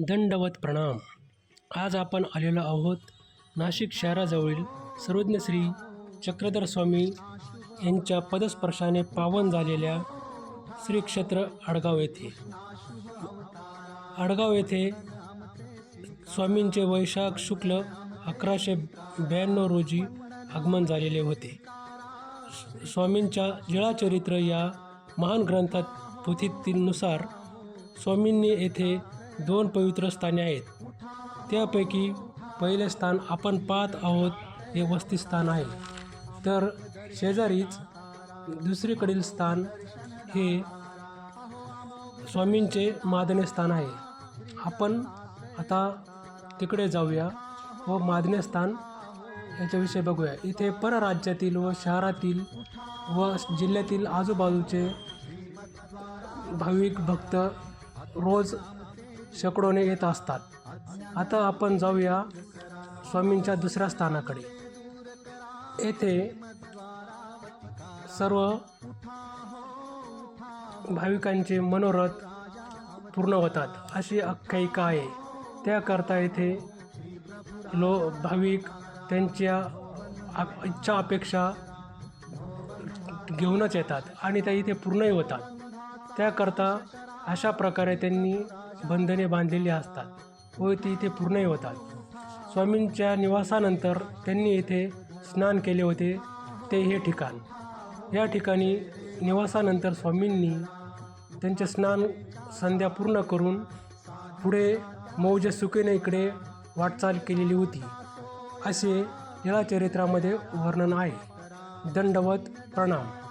दंडवत प्रणाम. आज आपण आलेलो आहोत नाशिक शहराजवळील सर्वज्ञ श्री चक्रधर स्वामी यांच्या पदस्पर्शाने पावन झालेल्या श्री क्षेत्र आडगाव येथे. आडगाव येथे स्वामींचे वैशाख शुक्ल अकराशे ब्याण्णव रोजी आगमन झालेले होते. स्वामींच्या लिळाचरित्र या महान ग्रंथात पोथीतीनुसार स्वामींनी येथे दोन पवित्र स्थाने आहेत. त्यापैकी पहिले स्थान आपण पाहत आहोत हे वस्तीस्थान आहे. तर शेजारीच दुसरीकडील स्थान हे स्वामींचे मादने स्थान आहे. आपण आता तिकडे जाऊया व मादने स्थान याच्याविषयी बघूया. इथे परराज्यातील व शहरातील व जिल्ह्यातील आजूबाजूचे भाविक भक्त रोज शेकडोने येत असतात. आता आपण जाऊया स्वामींच्या दुसऱ्या स्थानाकडे. येथे सर्व भाविकांचे मनोरथ पूर्ण होतात. अशी आख्यायिका आहे. त्याकरता येथे लो भाविक त्यांच्या इच्छा अपेक्षा घेऊनच येतात आणि त्या इथे पूर्णही होतात. त्याकरता अशा प्रकारे त्यांनी बंधने बांधलेली असतात. व ती इथे पूर्णही होतात. स्वामींच्या निवासानंतर त्यांनी येथे स्नान केले होते. ते हे ठिकाण. या ठिकाणी निवासानंतर स्वामींनी त्यांचे स्नान संध्या पूर्ण करून पुढे मौज सुकेने इकडे वाटचाल केलेली होती. असे या चरित्रामध्ये वर्णन आहे. दंडवत प्रणाम.